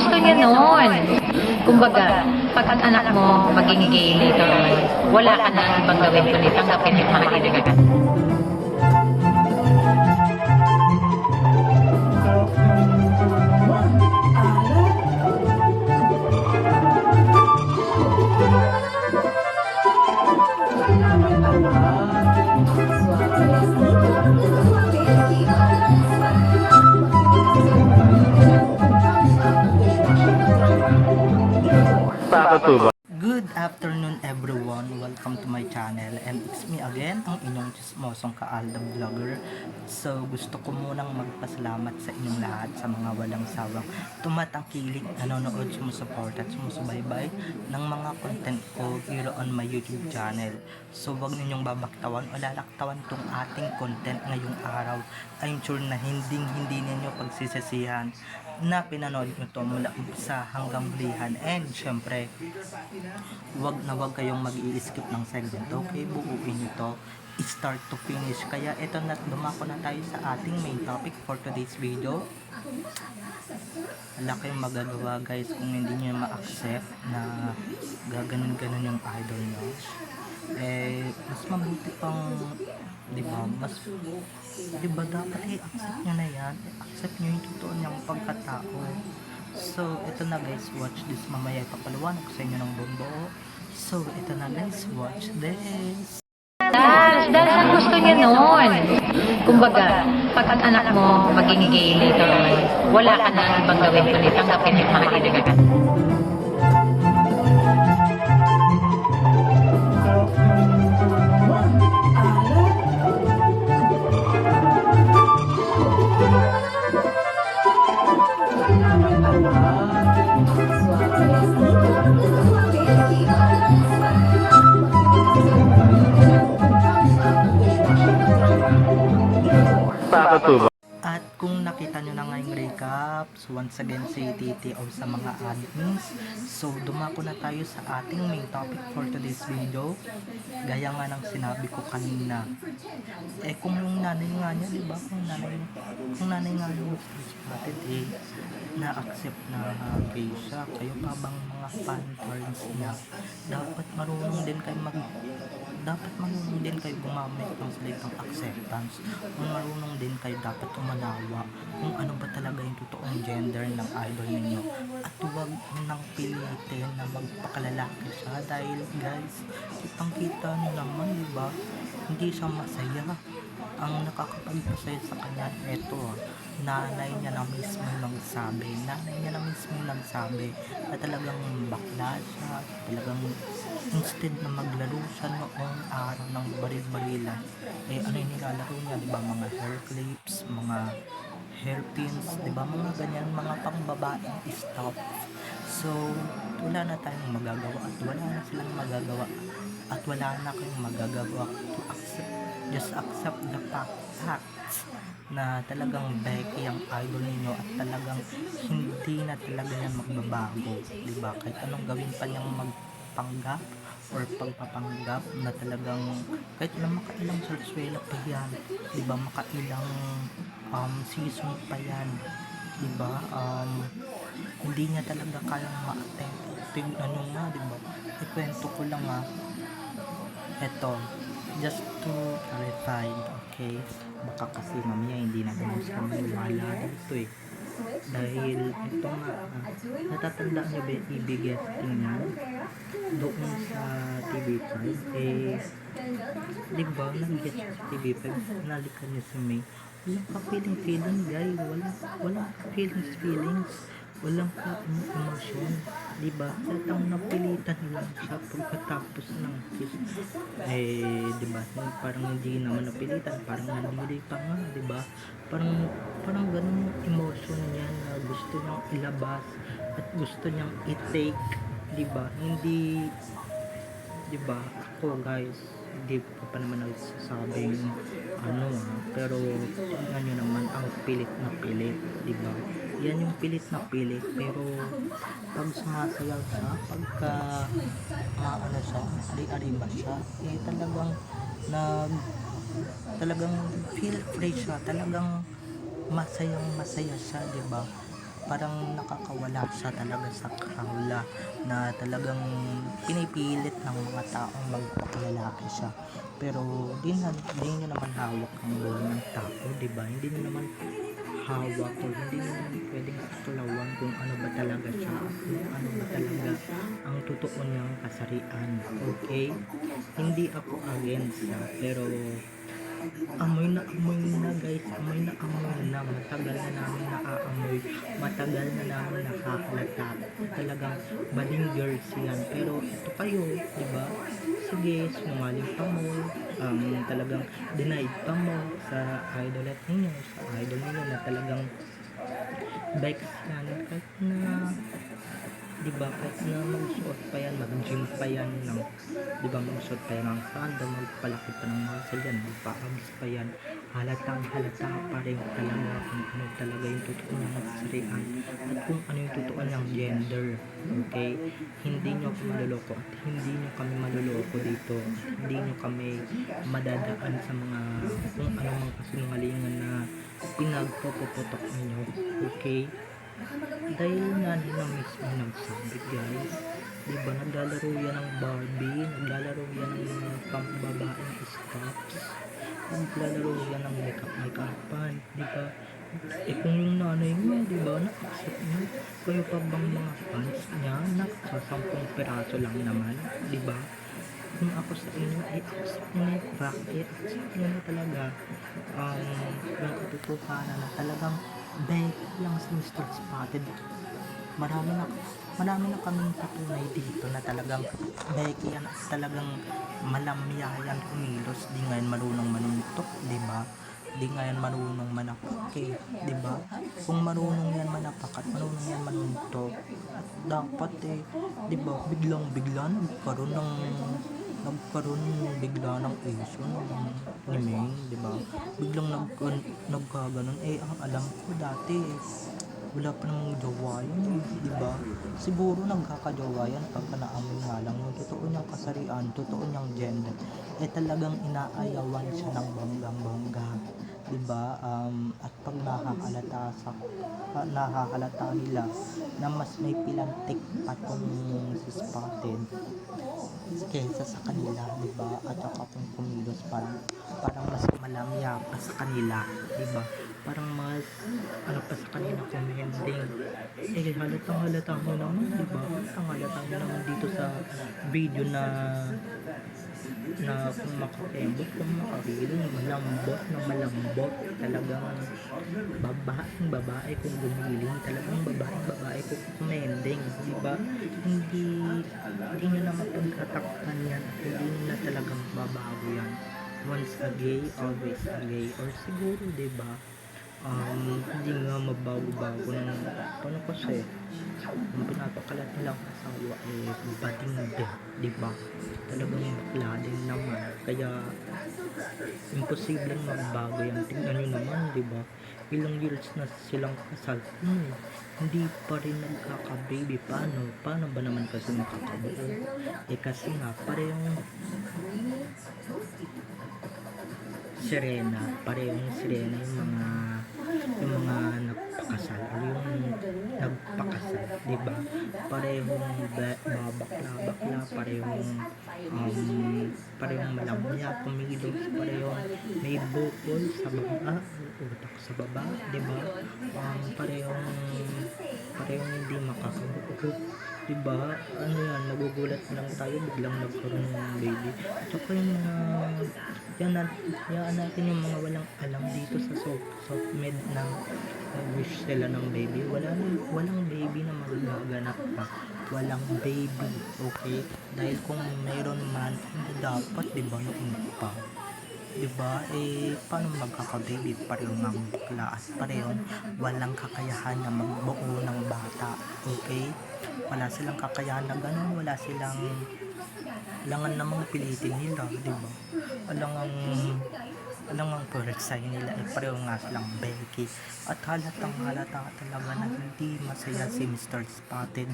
gusto niya noon. Kumbaga, pag ang anak mo maging gay later on, wala ka na ibang gawin kundi tanggapin at mahalin ka. Channel and it's me again, ang inyong chismosong kaalda vlogger. So gusto ko munang magpasalamat sa inyong lahat sa mga walang sawang tumatangkilik, nanonood, sumusuport at sumusubaybay ng mga content ko here on my YouTube channel. So wag ninyong babaktawan o lalaktawan tong ating content ngayong araw. I'm sure na hindi hindi ninyo pagsisisihan na pinanood nyo to mula sa hanggang bulihan and syempre wag na wag kayong mag skip ng segment okay buuin nyo to. Start to finish. Kaya ito na dumako na tayo sa ating main topic for today's video. Wala kayong magagawa guys kung hindi nyo ma-accept na gaganon-ganon yung idol nyo. Eh mas mabuti pang di ba mas di ba dapat i-accept nyo na yan? I-accept nyo yung totoo niyang pagkatao. So ito na guys watch this. Mamaya ipapaliwanag ko sa inyo ng buong so ito na guys watch this Dahil, dahil ang gusto niya noon. Kumbaga, pag ang anak mo maging gay later on, wala ka na ibang gawin kundi tanggapin at mahalin ka. Tá, tudo. So once again si Titi o sa mga admins, so dumako na tayo sa ating main topic for today's video. Gaya nga ng sinabi ko kanina. Eh kung yung nanay nga niya, di? Kung nanay, kung nanay nga niya spotted eh, na-accept na gay siya. Kayo pa bang mga fan parents niya? Dapat marunong din kayo mag dapat marunong din kayo gumamit ng salitang acceptance. Kung marunong din kayo dapat umanawa kung ano ba talaga yung totoong gender ng idol ninyo. At huwag nang pilitin na magpakalalaki siya dahil guys, kitang kita nyo naman, di ba? Hindi siya masaya. Ang nakakapagpasaya sa kanya, eto, nanay niya na mismo nagsabi, nanay niya na mismo nagsabi na talagang bakla siya, talagang instead na maglaro siya noong araw ng baril-barilan, eh ano yung nilalaro niya, di ba, mga hair clips, mga hairpins, di ba, mga ganyan, mga pangbabaeng stuff. So, wala na tayong magagawa at wala na silang magagawa at wala na kayong magagawa to accept, just accept the fact, facts na talagang Becky ang idol ninyo at talagang hindi na talaga yan magbabago, di ba? Kahit anong gawin pa niyang magpanggap or pagpapanggap na talagang kahit na makailang sarsuela pa yan, di ba? Makailang um, season pa yan, di ba? Um, hindi niya talaga kayang ma-attend. Tingnan nyo nga, di ba? Ikwento ko lang ah. Eto, just to clarify, okay? Baka kasi mamaya hindi na ganun sa maniwala dito eh. Dahil ito nga, ah, natatandaan niyo ba yung EBS tingnan? Doon sa TV5, eh, di ba, siya sa TV5, nalikan niya si May. Walang ka feeling feeling guys, wala, wala feelings feelings, walang ka ano, emosyon, di ba? Tatang napilitan lang siya pagkatapos ng kiss. Eh, di ba? Parang hindi naman napilitan, parang nanili pa nga, di ba? Parang, parang ganun emotion niya na gusto niyang ilabas at gusto niyang i-take, di ba? Hindi, di ba? Ako guys, hindi ko pa naman nagsasabing ano pero tingnan nyo naman ang pilit na pilit, di ba? Yan yung pilit na pilit, pero pag sumasayaw siya, pagka ah, ano siya, ari-ari ba siya, eh talagang nag talagang feel free siya, talagang masayang masaya siya, di ba? Parang nakakawala siya talaga sa kaula na talagang pinipilit ng mga taong magpakalalaki siya. Pero di, na, di nyo naman hawak ang buhay ng tao, di ba? Hindi nyo naman hawak o hindi nyo naman pwedeng saklawan kung ano ba talaga siya kung ano ba talaga ang totoo niyang kasarian. Okay? Hindi ako against siya, pero amoy na amoy na guys, amoy na amoy na, matagal na namin naaamoy, matagal na namin nakakalata, talagang baling girls yan, pero ito kayo, di ba? Sige, sumaling pa mo, um, talagang denied pa mo sa idolate ninyo, sa idol ninyo na talagang bikes yan, kahit na di ba kahit na magsuot pa yan, mag-gym pa yan ng, di ba magsuot pa yan ng sando, magpalaki pa ng muscle yan, magpa-abs pa yan, halatang halata pa rin talaga kung ano talaga yung totoo niyang kasarian at kung ano yung totoo niyang gender, okay? Hindi niyo ako maluloko at hindi niyo kami maluloko dito, hindi niyo kami madadaan sa mga kung ano mga kasinungalingan na pinagpupuputok ninyo, okay? Dahil nga nila mismo nagsabi guys, di ba naglalaro yan ng Barbie, naglalaro yan ng mga pambabaeng stuffs, naglalaro yan ng makeup make-upan, di ba? Eh kung yung nanay mo, di ba, na-accept niyo, kayo pa bang mga fans niya, nakasasampung peraso lang naman, di ba? Kung ako sa inyo, ay accept niyo na yung ay accept niyo na talaga. Um, yung katotohanan na talagang bait lang si Mr. Spotted. Marami na marami na kaming patunay dito na talagang Becky at talagang malamyayan kumilos di ngayon marunong manuntok, di ba? Di ngayon marunong manapak eh, di ba? Kung marunong yan manapak at marunong yan manuntok, dapat eh, di ba, biglang bigla nagkaroon ng nagkaroon bigla ng issue ni Ming, di ba? Biglang nag, nagkaganon. Eh, ang alam ko dati, wala pa namang jowa yun, di ba? Siguro nagkakajowa yan pagka naamoy nga lang yung totoo niyang kasarian, totoo niyang gender. Eh, talagang inaayawan siya ng banggang-bangga. Di ba? Um, at pag nakakalata sa nakakalata nila na mas may pilantik pa tong si Spotted kaysa sa kanila, di ba? At saka kung kumilos parang, parang mas malamya pa sa kanila, di ba? Parang mas, ano pa sa kanila commending. Eh, halatang halata mo naman, di ba? Halatang halata mo naman dito sa video na na kung makakembot, kung makahiling, malambot na malambot, talagang babaeng babae kung gumiling, talagang babaeng babae kung kumending, di ba? Hindi, hindi nyo na mapagkatakpan yan hindi na talagang babago yan. Once a gay, always a gay. Or siguro, di ba? Um, hindi nga mabago-bago ng paano kasi ang pinapakalat nilang asawa eh bading de, di ba? Talagang bakla din naman. Kaya imposibleng magbago yan. Tingnan nyo naman, di ba? Ilang years na silang kasal. Hmm, hindi pa rin nagkaka-baby. Paano? Paano ba naman kasi makakabuo? Eh kasi nga, parehong sirena, parehong sirena yung mga yung mga nagpakasal o yung nagpakasal, di ba? Parehong ba- babakla-bakla, parehong um, parehong malamya, kumilos, parehong may bukol sa baba, utak sa baba, di ba? Um, parehong parehong hindi makakabuo, di ba? Ano yan, magugulat lang tayo, biglang nagkaroon ng baby. Tsaka yung mga yan, na, yan natin yung mga walang alam dito sa soft, soft med na wish sila ng baby. Wala, walang baby na magaganap pa. Walang baby, okay? Dahil kung mayroon man, hindi dapat, di ba, noon pa. Di ba? Eh, paano magkaka-baby? Pareho ng bakla at pareho walang kakayahan na magbuo ng bata. Okay? Wala silang kakayahan na ganun. Wala silang langan namang pilitin nila, di ba? Alang ang Alam ang persay nila ay pareho nga silang Becky. At halatang halata talaga na hindi masaya si Mr. Spotted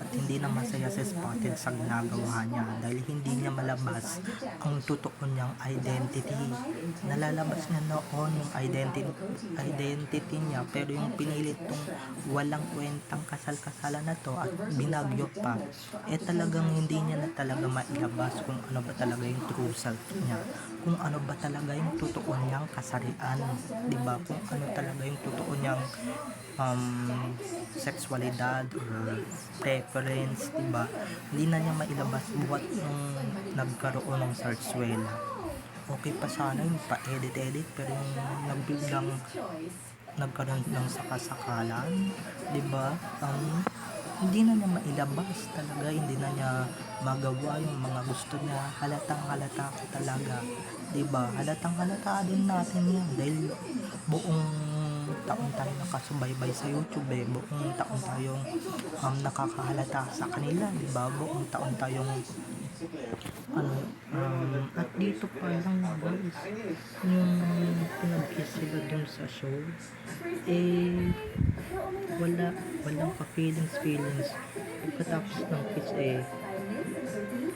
at hindi na masaya si Spotted sa ginagawa niya dahil hindi niya malabas ang totoo niyang identity. Nalalabas niya noon yung identity, identity niya pero yung pinilit tong walang kwentang kasal-kasalan na to at binagyo pa eh talagang hindi niya na talaga mailabas kung ano ba talaga yung true self niya. Kung ano ba talaga yung totoo niyang kasarian ba? Kung ano talaga yung totoo niyang um, sexualidad or preference ba? Hindi na niya mailabas buhat nung nagkaroon ng sarsuela. Okay pa sana yung pa-edit-edit pero yung nagbiglang nagkaroon ng sakasakalan, ba? Um, hindi na niya mailabas talaga, hindi na niya magawa yung mga gusto niya. Halatang halata talaga, 'di ba? Halatang halata din natin 'yan dahil buong taon tayo nakasubaybay sa YouTube eh. Buong taon tayong um, nakakahalata sa kanila, 'di ba? Buong taon tayong ano, um, at dito pa lang guys, yung pinag-kiss sila dun sa show, eh, wala, walang ka-feelings, feelings. Pagkatapos ng kiss, eh,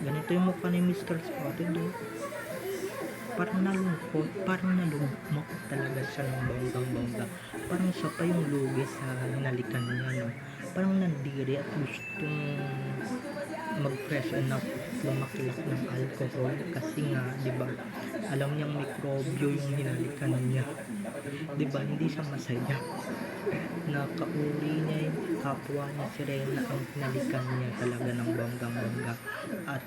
ganito yung mukha ni Mr. Spotted, eh. Parang nalungkot, parang nalugmok talaga siya ng bonggang-bongga. Parang siya pa yung lugi sa hinalikan niya, no? Parang nandiri at gustong mag-freshen up lumakilak ng alcohol kasi nga, di ba, alam niyang mikrobyo yung hinalikan niya. Di ba, hindi siya masaya. Nakauri niya yung kapwa niya si Reyna ang hinalikan niya talaga ng bonggang-bongga. At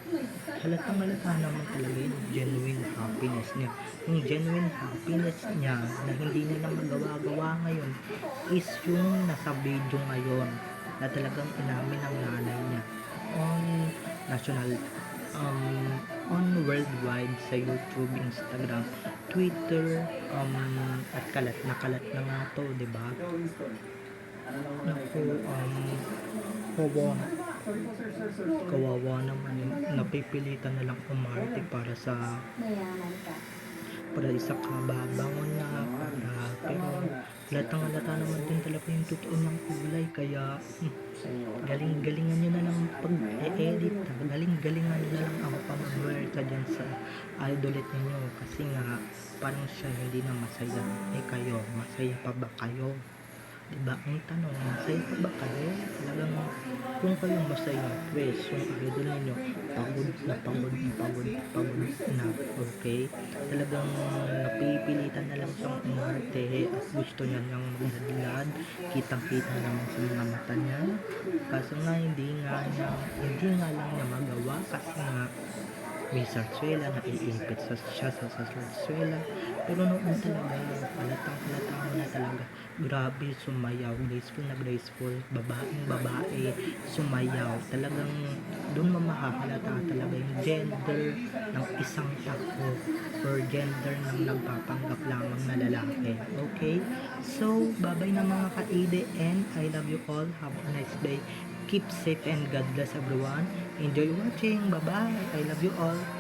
halatang halata naman talaga yung genuine happiness niya. Yung genuine happiness niya na hindi niya na magawa-gawa ngayon is yung nasa video ngayon na talagang inamin ng nanay niya on national um, on worldwide sa YouTube, Instagram, Twitter, um, at kalat na kalat na nga to, ba? Naku, um, kawawa, kawawa naman. Napipilitan na lang umarte para sa para isa kababangon na para pero latang halata naman din talaga yung totoo ng kulay kaya hmm, galing-galingan nyo na lang pag-edit galing-galingan nyo na lang ang pamagwerta dyan sa idolit ninyo kasi nga parang siya hindi na masaya eh kayo, masaya pa ba kayo? Diba? Ang tanong, masaya pa ba kayo? Talagang kung kayo masaya, pues, yung idol ninyo, pagod na pagod pagod, pagod na, okay? Talagang napipilitan na lang siyang umarte at gusto niya niyang magladlad, kitang-kita naman sa mga mata niya. Kaso nga, hindi nga niya, hindi nga lang niya magawa kasi nga, may sarsuela, naiipit sa siya sa sarsuela. Pero noon talaga, mo na talaga. Grabe, sumayaw. Graceful na graceful. Babaeng babae, sumayaw. Talagang doon mo makahalata talaga yung gender ng isang tao or gender ng nagpapanggap lamang na lalaki. Okay? So, babay na mga ka-ADN. I love you all. Have a nice day. Keep safe and God bless everyone. Enjoy watching. Bye-bye. I love you all.